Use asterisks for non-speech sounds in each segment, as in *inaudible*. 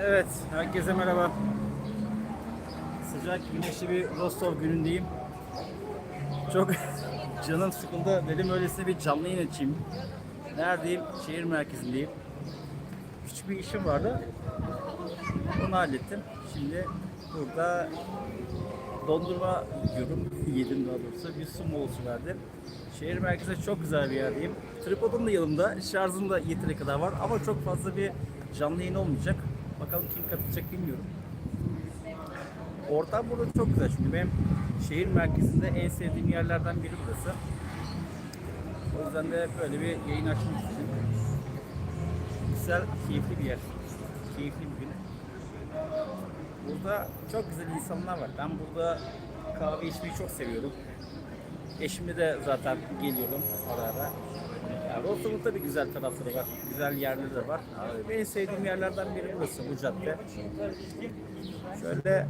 Evet, herkese merhaba. Sıcak, güneşli bir Rostov günündeyim. Çok *laughs* canım sıkıldı. Dedim öylesine bir canlı yayın açayım. Neredeyim? Şehir merkezindeyim. Küçük bir işim vardı. Onu hallettim. Şimdi burada dondurma yiyorum. *laughs* Yedim daha doğrusu. Bir su molası verdim. Şehir merkezi çok güzel bir yerdeyim. Tripodum da yanımda. Şarjım da yeteri kadar var. Ama çok fazla bir canlı yayın olmayacak. Bakalım kim katılacak bilmiyorum. Ortam burada çok güzel çünkü benim şehir merkezinde en sevdiğim yerlerden biri burası. O yüzden de böyle bir yayın açmak istedim. Güzel, keyifli bir yer. Keyifli bir gün. Burada çok güzel insanlar var. Ben burada kahve içmeyi çok seviyorum. Eşimle de zaten geliyorum ara ara. Rostov'un tabii güzel tarafları var. Güzel yerleri de var. Ama en sevdiğim yerlerden biri burası, bu cadde. Şöyle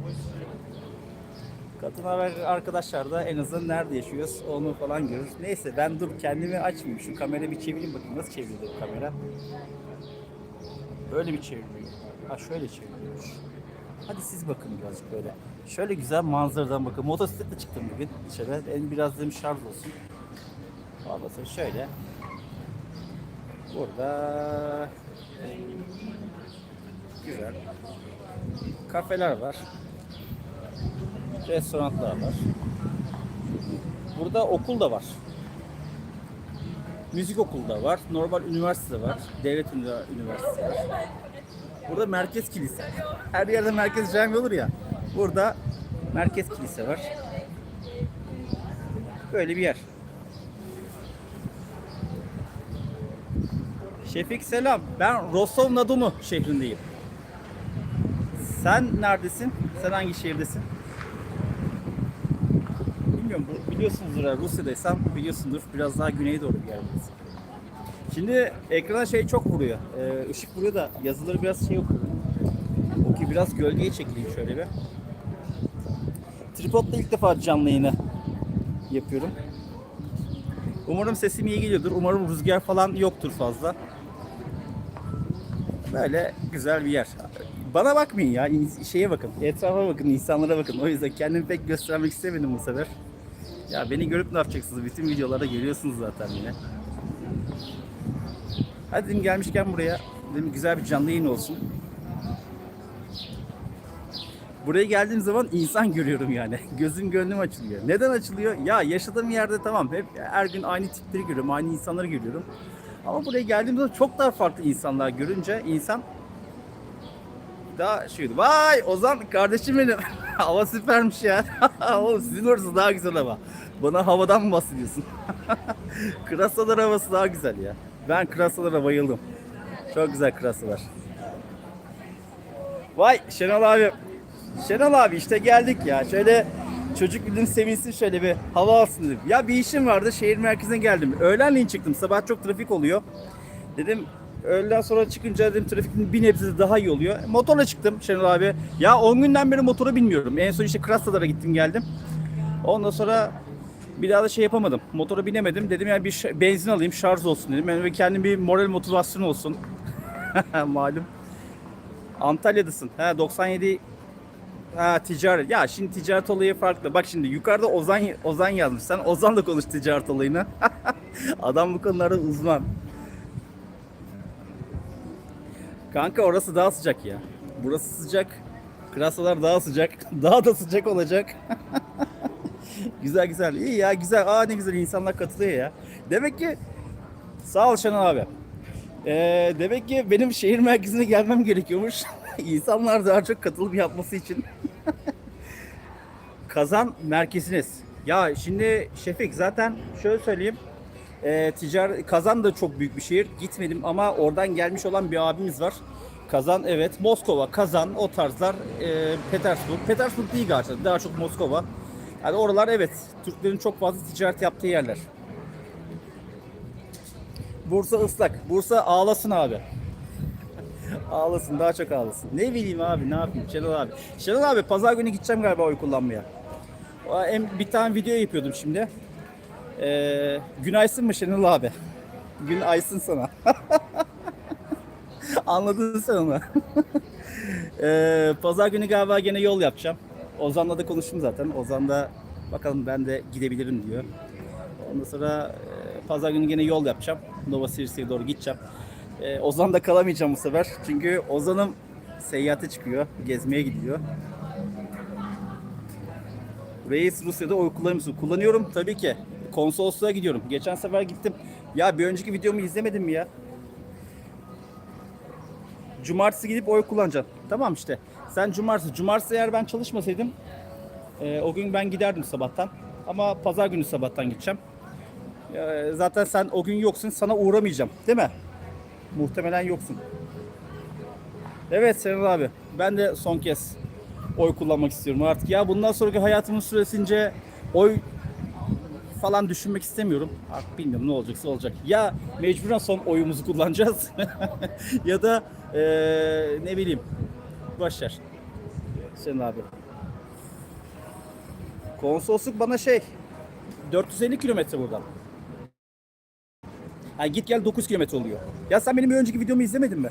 kadın arkadaşlar da en azından nerede yaşıyoruz onu falan görür. Neyse ben dur kendimi açmayayım. Şu kamerayı bir çevireyim bakayım nasıl çeviriyor bu kamera. Böyle bir çeviriliyor. Ha şöyle çeviriliyormuş. Hadi siz bakın birazcık böyle. Şöyle güzel manzaradan bakın. Motosikletle çıktım bugün dışarı. En biraz dedim şarj olsun. Sonra şöyle. Burada güzel kafeler var. Restoranlar var. Burada okul da var. Müzik okulu da var. Normal üniversite var. Devlet ünivers- üniversitesi var. Burada merkez kilise. Her yerde merkez cami olur ya. Burada merkez kilise var. Böyle bir yer. Şefik selam. Ben Rostov Nadomu şehrindeyim. Sen neredesin? Sen hangi şehirdesin? Bilmiyorum. Biliyorsunuzdur eğer Rusya'daysam biliyorsundur. Biraz daha güneye doğru bir yerdeyiz. Şimdi ekrana şey çok vuruyor. Ee, ışık vuruyor da yazıları biraz şey okuyor. O ki biraz gölgeye çekileyim şöyle bir. Tripod'da ilk defa canlı yayını yapıyorum. Umarım sesim iyi geliyordur. Umarım rüzgar falan yoktur fazla. Böyle güzel bir yer. Bana bakmayın ya. Şeye bakın. Etrafa bakın. insanlara bakın. O yüzden kendimi pek göstermek istemedim bu sefer. Ya beni görüp ne yapacaksınız? Bütün videolarda geliyorsunuz zaten yine. Hadi dedim gelmişken buraya dedim güzel bir canlı yayın olsun. Buraya geldiğim zaman insan görüyorum yani. *laughs* Gözüm gönlüm açılıyor. Neden açılıyor? Ya yaşadığım yerde tamam hep her gün aynı tipleri görüyorum, aynı insanları görüyorum. Ama buraya geldiğim zaman çok daha farklı insanlar görünce insan daha şey Vay Ozan kardeşim benim. *laughs* Hava süpermiş ya. *laughs* Oğlum sizin orası daha güzel hava. Bana havadan mı bahsediyorsun? *laughs* Krasalar havası daha güzel ya. Ben krasalara bayıldım. Çok güzel krasalar. Vay Şenol abi. Şenol abi işte geldik ya. Şöyle çocuk bildiğin sevinsin şöyle bir hava alsın dedim. Ya bir işim vardı şehir merkezine geldim. Öğlenleyin çıktım. Sabah çok trafik oluyor. Dedim öğleden sonra çıkınca dedim trafikin bir nebze daha iyi oluyor. Motorla çıktım Şenol abi. Ya 10 günden beri motora binmiyorum. En son işte Krasalara gittim geldim. Ondan sonra bir daha da şey yapamadım. Motora binemedim. Dedim yani bir benzin alayım şarj olsun dedim. Yani kendim bir moral motivasyon olsun. *laughs* Malum. Antalya'dasın. Ha 97 Ha ticaret. Ya şimdi ticaret olayı farklı. Bak şimdi yukarıda Ozan Ozan yazmış. Sen Ozan'la konuş ticaret olayını. *laughs* Adam bu konularda uzman. Kanka orası daha sıcak ya. Burası sıcak. Krasalar daha sıcak. *laughs* Daha da sıcak olacak. *laughs* güzel güzel. İyi ya güzel. Aa ne güzel insanlar katılıyor ya. Demek ki sağ ol Şenol abi. Ee, demek ki benim şehir merkezine gelmem gerekiyormuş. İnsanlar daha çok katılım yapması için. Kazan merkeziniz. Ya şimdi Şefik zaten şöyle söyleyeyim. E, ticari Kazan da çok büyük bir şehir. Gitmedim ama oradan gelmiş olan bir abimiz var. Kazan evet. Moskova, Kazan o tarzlar. E, Petersburg. Petersburg değil gerçekten. Daha çok Moskova. Yani oralar evet. Türklerin çok fazla ticaret yaptığı yerler. Bursa ıslak. Bursa ağlasın abi. *laughs* ağlasın daha çok ağlasın. Ne bileyim abi ne yapayım Şenol abi. Şenol abi pazar günü gideceğim galiba oy kullanmaya. Bir tane video yapıyordum şimdi. Ee, günaysın mı Şenol abi? Gün aysın sana. *laughs* Anladın sen onu. *laughs* Ee, Pazar günü galiba gene yol yapacağım. Ozan'la da konuştum zaten. Ozan da bakalım ben de gidebilirim diyor. Ondan sonra e, pazar günü gene yol yapacağım. Nova Sirsa'ya doğru gideceğim. E, Ozan'da kalamayacağım bu sefer. Çünkü Ozan'ım seyahate çıkıyor. Gezmeye gidiyor. Reis Rusya'da oy kullanıyor musun? Kullanıyorum tabii ki. Konsolosluğa gidiyorum. Geçen sefer gittim. Ya bir önceki videomu izlemedin mi ya? Cumartesi gidip oy kullanacaksın. Tamam işte. Sen cumartesi. Cumartesi eğer ben çalışmasaydım e, o gün ben giderdim sabahtan. Ama pazar günü sabahtan gideceğim. E, zaten sen o gün yoksun. Sana uğramayacağım. Değil mi? Muhtemelen yoksun. Evet Serhan abi. Ben de son kez oy kullanmak istiyorum artık. Ya bundan sonraki hayatımın süresince oy falan düşünmek istemiyorum. Artık bilmiyorum ne olacaksa olacak. Ya mecburen son oyumuzu kullanacağız *laughs* ya da eee, ne bileyim boşver. Senin abi. Konsolosluk bana şey 450 kilometre buradan. Yani git gel 9 kilometre oluyor. Ya sen benim bir önceki videomu izlemedin mi?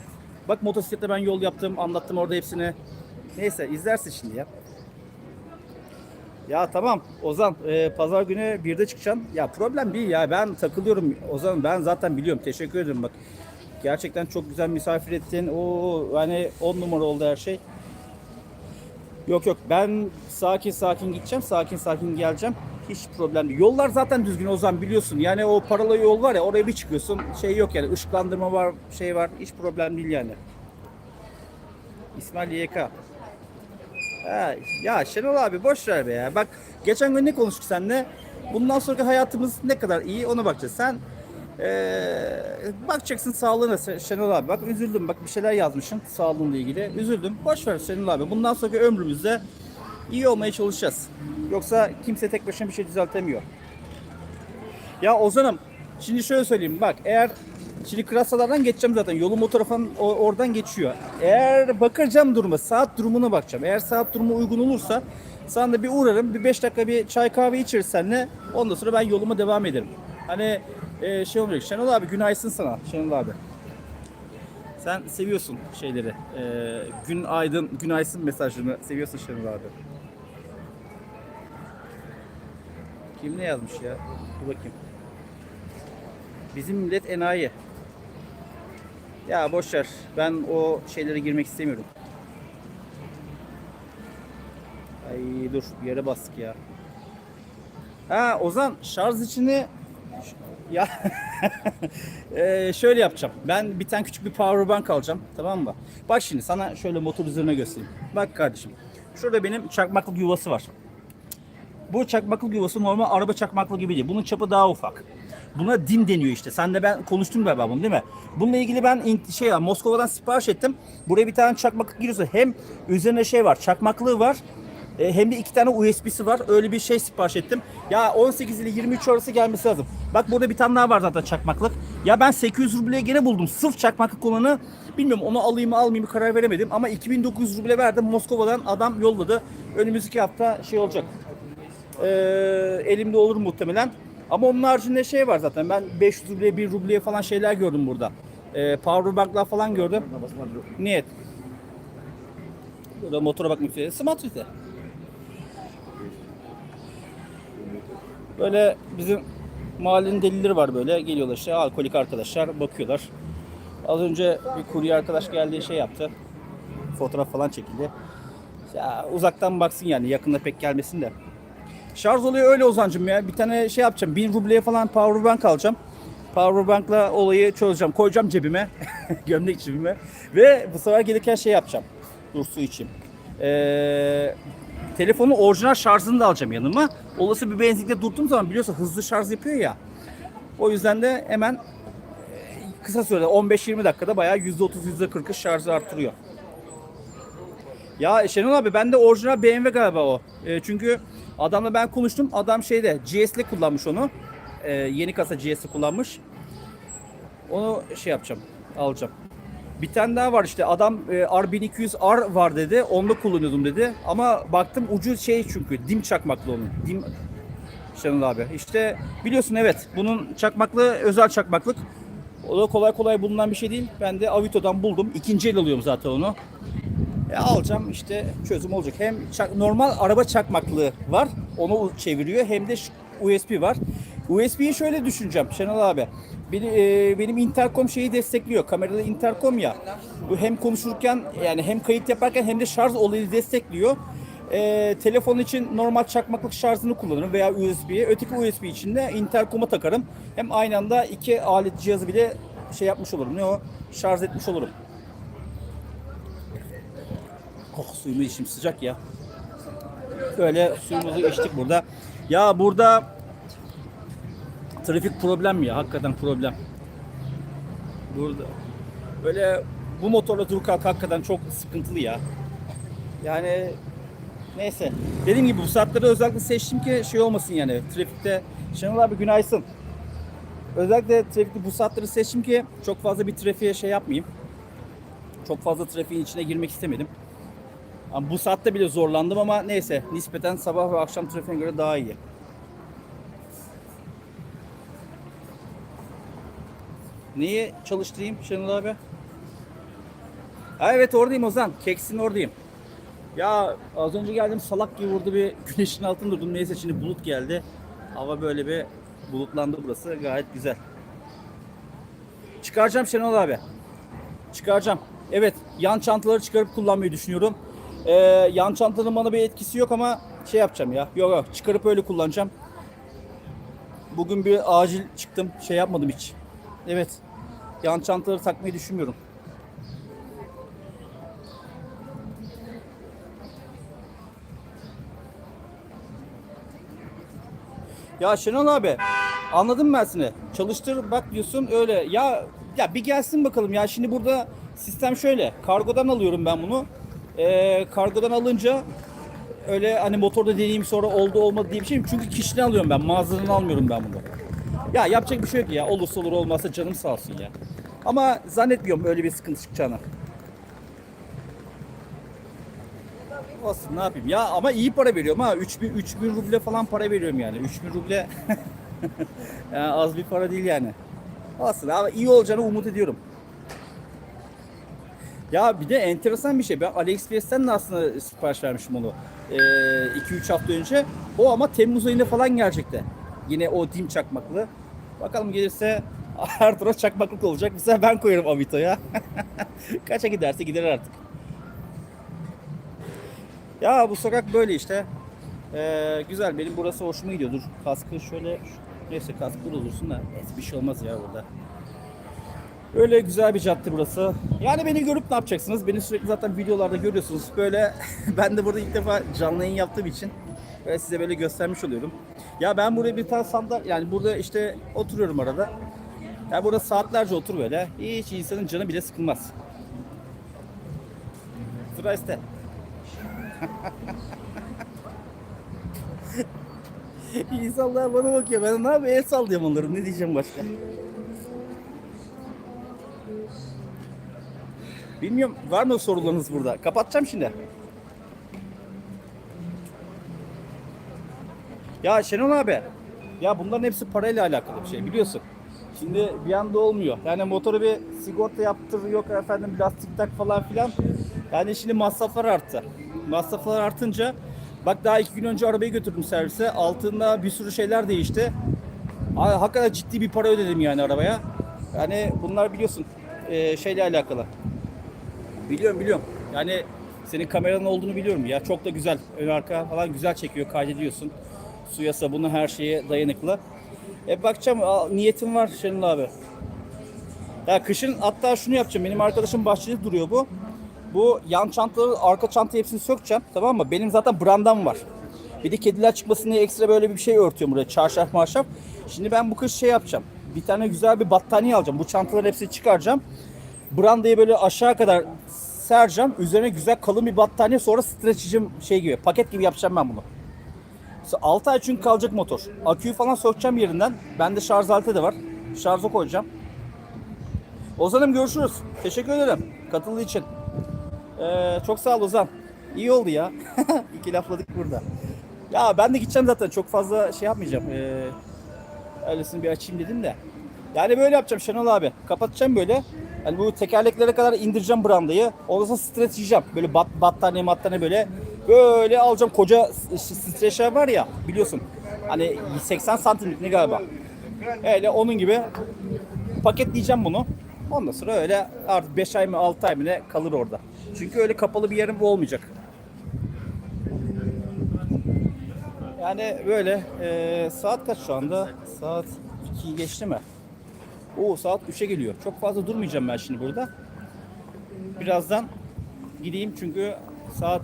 Bak motosiklette ben yol yaptım, anlattım orada hepsini. Neyse izlersin şimdi ya. Ya tamam Ozan e, pazar günü birde çıkacaksın. Ya problem değil ya ben takılıyorum Ozan ben zaten biliyorum teşekkür ederim bak. Gerçekten çok güzel misafir ettin. O hani 10 numara oldu her şey. Yok yok ben sakin sakin gideceğim. Sakin sakin geleceğim. Hiç problem değil. Yollar zaten düzgün Ozan biliyorsun. Yani o paralı yol var ya oraya bir çıkıyorsun. Şey yok yani ışıklandırma var şey var. Hiç problem değil yani. İsmail YK. Ya Şenol abi boş ver be ya. Bak geçen gün ne konuştuk seninle? Bundan sonraki hayatımız ne kadar iyi ona bakacağız. Sen eee, bakacaksın sağlığına Şen- Şenol abi. Bak üzüldüm bak bir şeyler yazmışsın sağlığınla ilgili. Üzüldüm. Boş ver Şenol abi. Bundan sonraki ömrümüzde iyi olmaya çalışacağız. Yoksa kimse tek başına bir şey düzeltemiyor. Ya Ozan'ım şimdi şöyle söyleyeyim bak eğer şimdi Krasalardan geçeceğim zaten yolum o taraftan oradan geçiyor. Eğer bakacağım duruma saat durumuna bakacağım. Eğer saat durumu uygun olursa sana da bir uğrarım bir 5 dakika bir çay kahve içeriz seninle ondan sonra ben yoluma devam ederim. Hani e, şey olmayacak Şenol abi günaysın sana Şenol abi. Sen seviyorsun şeyleri. E, gün aydın, günaysın mesajını seviyorsun Şenol abi. Kim ne yazmış ya? Dur bakayım. Bizim millet enayi. Ya boş ver. Ben o şeylere girmek istemiyorum. Ay dur bir yere bastık ya. Ha Ozan şarj içini ya *laughs* Eee, şöyle yapacağım. Ben bir tane küçük bir power bank alacağım. Tamam mı? Bak şimdi sana şöyle motor üzerine göstereyim. Bak kardeşim. Şurada benim çakmaklık yuvası var. Bu çakmaklık yuvası normal araba çakmaklığı gibi değil. Bunun çapı daha ufak. Buna dim deniyor işte. Sen de ben konuştum galiba bunu değil mi? Bununla ilgili ben şey ya Moskova'dan sipariş ettim. Buraya bir tane çakmaklık giriyorsa hem üzerine şey var, çakmaklığı var. e, Hem de iki tane USB'si var. Öyle bir şey sipariş ettim. Ya 18 ile 23 arası gelmesi lazım. Bak burada bir tane daha var zaten çakmaklık. Ya ben 800 rubleye gene buldum. Sırf çakmaklık olanı bilmiyorum onu alayım mı almayayım mı karar veremedim. Ama 2900 ruble verdim. Moskova'dan adam yolladı. Önümüzdeki hafta şey olacak e, elimde olur muhtemelen. Ama onun haricinde şey var zaten. Ben 500 rubleye 1 rubleye falan şeyler gördüm burada. E, powerbanklar falan gördüm. Niyet. Burada motora bakmak istiyor. Smart işte. Böyle bizim mahallenin delileri var böyle. Geliyorlar işte alkolik arkadaşlar bakıyorlar. Az önce bir kurye arkadaş geldi şey yaptı. Fotoğraf falan çekildi. Ya uzaktan baksın yani yakında pek gelmesin de. Şarj olayı öyle Ozancım ya. Bir tane şey yapacağım. 1000 rubleye falan powerbank alacağım. Powerbank'la olayı çözeceğim. Koyacağım cebime. *laughs* gömlek cebime. Ve bu sefer gelirken şey yapacağım. Dur su içeyim. Ee, telefonu orijinal şarjını da alacağım yanıma. Olası bir benzinlikte durduğum zaman biliyorsun hızlı şarj yapıyor ya. O yüzden de hemen e, kısa sürede 15-20 dakikada bayağı %30 %40'ı şarjı artırıyor. Ya Şenol abi bende orijinal BMW galiba o. E, çünkü adamla ben konuştum. Adam şeyde GS'li kullanmış onu. E, yeni kasa GS'li kullanmış. Onu şey yapacağım. Alacağım. Bir tane daha var işte adam e, R1200R var dedi. Onu kullanıyordum dedi. Ama baktım ucu şey çünkü dim çakmaklı onun. Dim Şenol abi. İşte biliyorsun evet bunun çakmaklı özel çakmaklık. O da kolay kolay bulunan bir şey değil. Ben de Avito'dan buldum. İkinci el alıyorum zaten onu. E, alacağım işte çözüm olacak. Hem çak- normal araba çakmaklığı var. Onu çeviriyor. Hem de USB var. USB'yi şöyle düşüneceğim Şenol abi. Beni, e, benim interkom şeyi destekliyor. Kameralı interkom ya. Bu hem konuşurken yani hem kayıt yaparken hem de şarj olayı destekliyor. E, telefon için normal çakmaklık şarjını kullanırım veya USB'ye. Öteki USB için de interkoma takarım. Hem aynı anda iki alet cihazı bile şey yapmış olurum. Ne o? Şarj etmiş olurum. Oh suyumu içim sıcak ya. Böyle suyumuzu içtik burada. Ya burada trafik problem ya. Hakikaten problem. Burada böyle bu motorla dur kalk hakikaten çok sıkıntılı ya. Yani neyse. Dediğim gibi bu saatleri özellikle seçtim ki şey olmasın yani. Trafikte Şenol abi günaydın. Özellikle trafikte bu saatleri seçtim ki çok fazla bir trafiğe şey yapmayayım. Çok fazla trafiğin içine girmek istemedim. Ama bu saatte bile zorlandım ama neyse nispeten sabah ve akşam trafiğine göre daha iyi. Neyi çalıştırayım Şenol abi? Ha, evet oradayım Ozan. Keksin oradayım. Ya az önce geldim salak gibi burada bir güneşin altında durdum. Neyse şimdi bulut geldi. Hava böyle bir bulutlandı burası. Gayet güzel. Çıkaracağım Şenol abi. Çıkaracağım. Evet yan çantaları çıkarıp kullanmayı düşünüyorum. Ee, yan çantanın bana bir etkisi yok ama şey yapacağım ya. Yok yok çıkarıp öyle kullanacağım. Bugün bir acil çıktım. Şey yapmadım hiç. Evet. Yan çantaları takmayı düşünmüyorum. Ya Şenol abi anladım ben seni. Çalıştır bak diyorsun öyle. Ya ya bir gelsin bakalım ya şimdi burada sistem şöyle. Kargodan alıyorum ben bunu. Ee, kargodan alınca öyle hani motorda deneyeyim sonra oldu olmadı diye bir şey mi? Çünkü kişiden alıyorum ben. Mağazadan almıyorum ben bunu. Ya yapacak bir şey yok ya. Olursa olur olmazsa canım sağ olsun ya. Ama zannetmiyorum öyle bir sıkıntı çıkacağını. Olsun ne yapayım ya ama iyi para veriyorum ha 3000 3000 ruble falan para veriyorum yani 3000 ruble *laughs* yani az bir para değil yani. Olsun ama iyi olacağını umut ediyorum. Ya bir de enteresan bir şey. Ben AliExpress'ten de aslında sipariş vermişim onu. 2-3 hafta önce. O ama Temmuz ayında falan gelecekti. Yine o dim çakmaklı. Bakalım gelirse *laughs* taraf çakmaklık olacak. Sefer ben koyarım Avito'ya. *laughs* Kaça giderse gider artık. Ya bu sokak böyle işte. Ee, güzel. Benim burası hoşuma gidiyor. Dur kaskı şöyle. Neyse kaskı dursun da. Neyse bir şey olmaz ya burada. Öyle güzel bir cadde burası. Yani beni görüp ne yapacaksınız? Beni sürekli zaten videolarda görüyorsunuz. Böyle *laughs* ben de burada ilk defa canlı yayın yaptığım için böyle size böyle göstermiş oluyorum. Ya ben buraya bir tane sandal yani burada işte oturuyorum arada. Ya burada saatlerce otur böyle. Hiç insanın canı bile sıkılmaz. Sıra iste. *laughs* İnsanlar bana bakıyor. Ben ne yapayım? El sallıyorum onları. Ne diyeceğim başka? Bilmiyorum. Var mı sorularınız burada? Kapatacağım şimdi. Ya Şenol abi. Ya bunların hepsi parayla alakalı bir şey biliyorsun. Şimdi bir anda olmuyor. Yani motoru bir sigorta yaptır yok efendim lastik tak falan filan. Yani şimdi masraflar arttı. Masraflar artınca bak daha iki gün önce arabayı götürdüm servise. Altında bir sürü şeyler değişti. Ha- Hakikaten ciddi bir para ödedim yani arabaya. Yani bunlar biliyorsun e, şeyle alakalı. Biliyorum biliyorum. Yani senin kameranın olduğunu biliyorum ya. Çok da güzel. Ön arka falan güzel çekiyor. Kaydediyorsun. Suya sabunu her şeye dayanıklı. E bakacağım aa, niyetim var Şenol abi. Ya kışın hatta şunu yapacağım. Benim arkadaşım bahçede duruyor bu. Bu yan çantaları, arka çanta hepsini sökeceğim. Tamam mı? Benim zaten brandam var. Bir de kediler çıkmasın diye ekstra böyle bir şey örtüyorum buraya. Çarşaf marşaf. Şimdi ben bu kış şey yapacağım. Bir tane güzel bir battaniye alacağım. Bu çantaların hepsini çıkaracağım. Brandayı böyle aşağı kadar sereceğim. Üzerine güzel kalın bir battaniye sonra streçicim şey gibi paket gibi yapacağım ben bunu. 6 ay çünkü kalacak motor. Aküyü falan sökeceğim yerinden. Bende şarj aleti de var. Şarja koyacağım. Ozan'ım görüşürüz. Teşekkür ederim katıldığı için. Ee, çok sağ ol Ozan. İyi oldu ya. *laughs* İki lafladık burada. Ya ben de gideceğim zaten. Çok fazla şey yapmayacağım. Ee, öylesini bir açayım dedim de. Yani böyle yapacağım Şenol abi. Kapatacağım böyle. Hani bu tekerleklere kadar indireceğim brandayı. Ondan sonra stres yiyeceğim. Böyle bat, battaniye mattaniye böyle. Böyle alacağım koca streçler var ya biliyorsun. Hani 80 santimlik ne galiba. Öyle onun gibi paketleyeceğim bunu. Ondan sonra öyle artık 5 ay mı 6 ay mı ne kalır orada. Çünkü öyle kapalı bir yerim olmayacak. Yani böyle eee, saat kaç şu anda? Saat 2'yi geçti mi? Oo saat 3'e geliyor. Çok fazla durmayacağım ben şimdi burada. Birazdan gideyim çünkü saat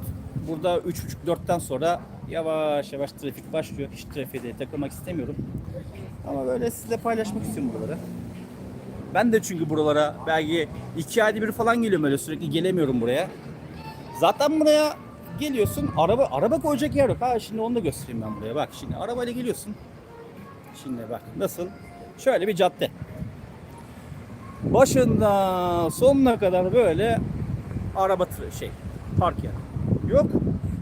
burada 3.30-4'ten sonra yavaş yavaş trafik başlıyor. Hiç trafiğe takılmak istemiyorum. Ama böyle sizle paylaşmak istiyorum buraları. Ben de çünkü buralara belki iki ayda bir falan geliyorum öyle sürekli gelemiyorum buraya. Zaten buraya geliyorsun araba araba koyacak yer yok. Ha şimdi onu da göstereyim ben buraya. Bak şimdi arabayla geliyorsun. Şimdi bak nasıl? Şöyle bir cadde. Başından sonuna kadar böyle araba şey park yer. Yok.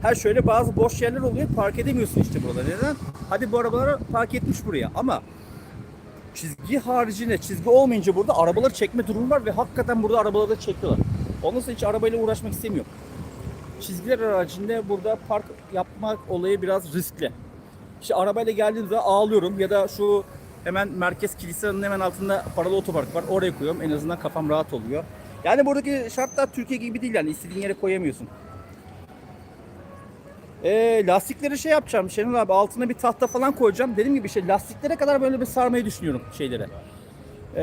Ha şöyle bazı boş yerler oluyor. Park edemiyorsun işte burada. Neden? Hadi bu arabaları park etmiş buraya ama çizgi haricinde çizgi olmayınca burada arabaları çekme durumu var ve hakikaten burada arabaları da çekiyorlar. Ondan sonra hiç arabayla uğraşmak istemiyorum. Çizgiler haricinde burada park yapmak olayı biraz riskli. İşte arabayla geldiğimde ağlıyorum ya da şu hemen merkez kilisenin hemen altında paralı otopark var. Oraya koyuyorum. En azından kafam rahat oluyor. Yani buradaki şartlar Türkiye gibi değil yani. istediğin yere koyamıyorsun. E, lastikleri şey yapacağım Şenol abi altına bir tahta falan koyacağım. Dediğim gibi işte lastiklere kadar böyle bir sarmayı düşünüyorum şeylere. E,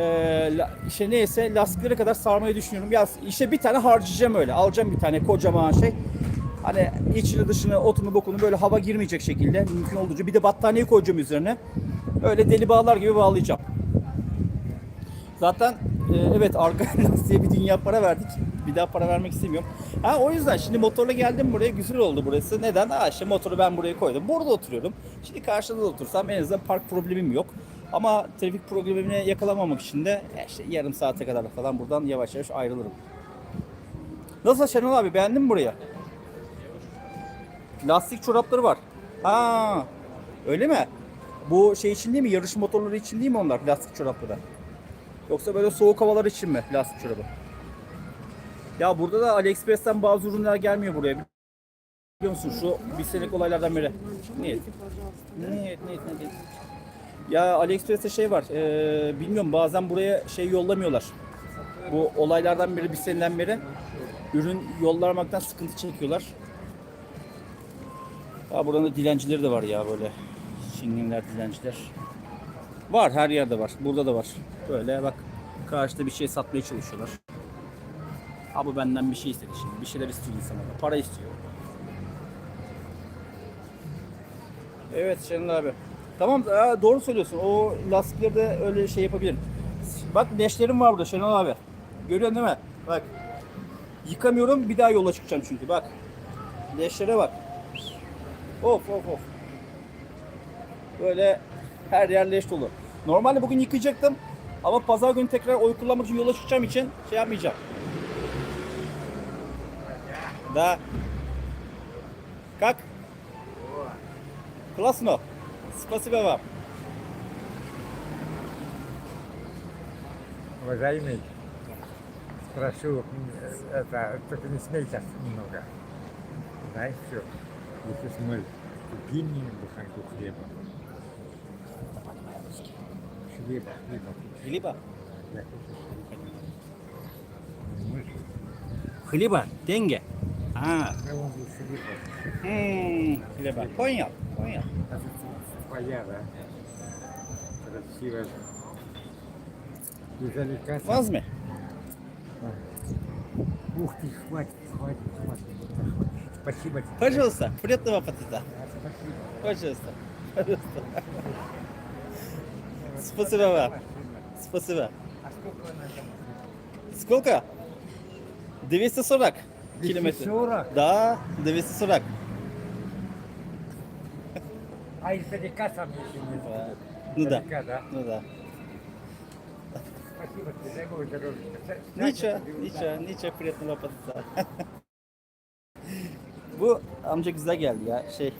la, işte neyse lastiklere kadar sarmayı düşünüyorum. Ya işte bir tane harcayacağım öyle. Alacağım bir tane kocaman şey. Hani içini dışını otunu bokunu böyle hava girmeyecek şekilde mümkün olduğunca bir de battaniye koyacağım üzerine. Öyle deli bağlar gibi bağlayacağım. Zaten e, evet arka *laughs* lastiğe bir dünya para verdik. Bir daha para vermek istemiyorum. Ha o yüzden şimdi motorla geldim buraya güzel oldu burası. Neden? Ha işte motoru ben buraya koydum. Burada oturuyorum. Şimdi karşıda da otursam en azından park problemim yok. Ama trafik problemini yakalamamak için de işte yarım saate kadar falan buradan yavaş yavaş ayrılırım. Nasıl Şenol abi beğendin mi burayı? Lastik çorapları var. Ha, öyle mi? Bu şey için değil mi? Yarış motorları için değil mi onlar lastik çorapları? Yoksa böyle soğuk havalar için mi lastik çorabı? Ya burada da AliExpress'ten bazı ürünler gelmiyor buraya. Biliyor musun şu bir senelik olaylardan biri. Niyet. Niyet, niyet, niyet. Ya AliExpress'te şey var. eee, bilmiyorum bazen buraya şey yollamıyorlar. Bu olaylardan biri bir seneden beri ürün yollamaktan sıkıntı çekiyorlar. Ya buranın dilencileri de var ya böyle. Çingenler dilenciler. Var her yerde var. Burada da var. Böyle bak karşıda bir şey satmaya çalışıyorlar. Ha bu benden bir şey istedi şimdi. Bir şeyler istiyor insanlar. Para istiyor. Evet Şenol abi. Tamam aa, doğru söylüyorsun. O lastikleri öyle şey yapabilirim. Bak leşlerim var burada Şenol abi. Görüyorsun değil mi? Bak. Yıkamıyorum bir daha yola çıkacağım çünkü bak. Leşlere bak. Of of of. Böyle her yer leş dolu. Normalde bugün yıkayacaktım. Ama pazar günü tekrar oy kullanmak için yola çıkacağım için şey yapmayacağım. Da. Как? Классно. Спасибо вам. Уважаемый, прошу, м, это, только не смейтесь немного. Знаешь что, если сможешь, купи мне буханку хлеба. Глеба. Глеба? Хлеба? Деньги? А. Хлеба. Понял, понял. Твоя, да? Красивая. Возьми. А. Ух ты, хватит, хватит, хватит. Спасибо. Пожалуйста, приятного аппетита. Пожалуйста. Пожалуйста. Спасибо вам. Спасибо. А сколько надо? Сколько? 240 километров. 240? Да, 240. А издалека сам еще не Да. знаю. Ну да. Издалека, да? Ну да. Спасибо тебе, дай Бог здоровья. Ничего, ничего, nичего приятного аппетита. Bu amca güzel geldi ya şey.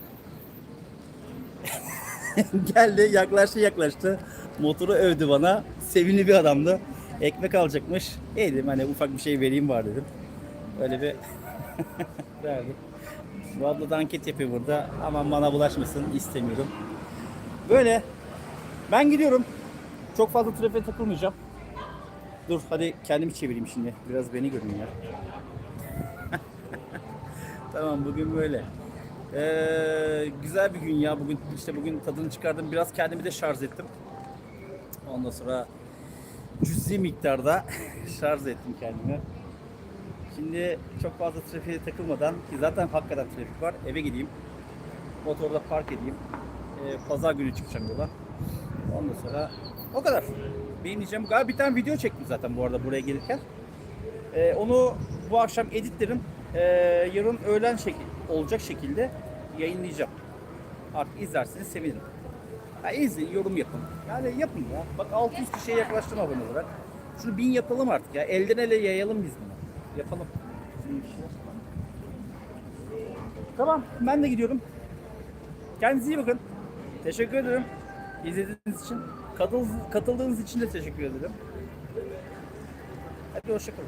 geldi yaklaştı yaklaştı. Motoru övdü bana. sevimli bir adamdı. Ekmek alacakmış. İyi dedim hani ufak bir şey vereyim var dedim. Öyle bir *laughs* verdim. Bu abla da anket yapıyor burada. Aman bana bulaşmasın istemiyorum. Böyle. Ben gidiyorum. Çok fazla trafiğe takılmayacağım. Dur hadi kendimi çevireyim şimdi. Biraz beni görün ya. *laughs* tamam bugün böyle. Ee, güzel bir gün ya bugün işte bugün tadını çıkardım biraz kendimi de şarj ettim. Ondan sonra cüzi miktarda *laughs* şarj ettim kendimi. Şimdi çok fazla trafiğe takılmadan ki zaten hakikaten trafik var eve gideyim. Motorda park edeyim. Ee, pazar günü çıkacağım yola. Ondan sonra o kadar. Beğeneceğim. Galiba bir tane video çektim zaten bu arada buraya gelirken. Ee, onu bu akşam editlerim. Ee, yarın öğlen şekil, olacak şekilde yayınlayacağım. Artık izlerseniz sevinirim. Ya izleyin, yorum yapın. Yani yapın ya. Bak 600 kişiye yaklaştım abone olarak. Şunu 1000 yapalım artık ya. Elden ele yayalım biz bunu. Yapalım. Tamam, ben de gidiyorum. Kendinize iyi bakın. Teşekkür ederim. İzlediğiniz için. Katıl, katıldığınız için de teşekkür ederim. Hadi hoşçakalın.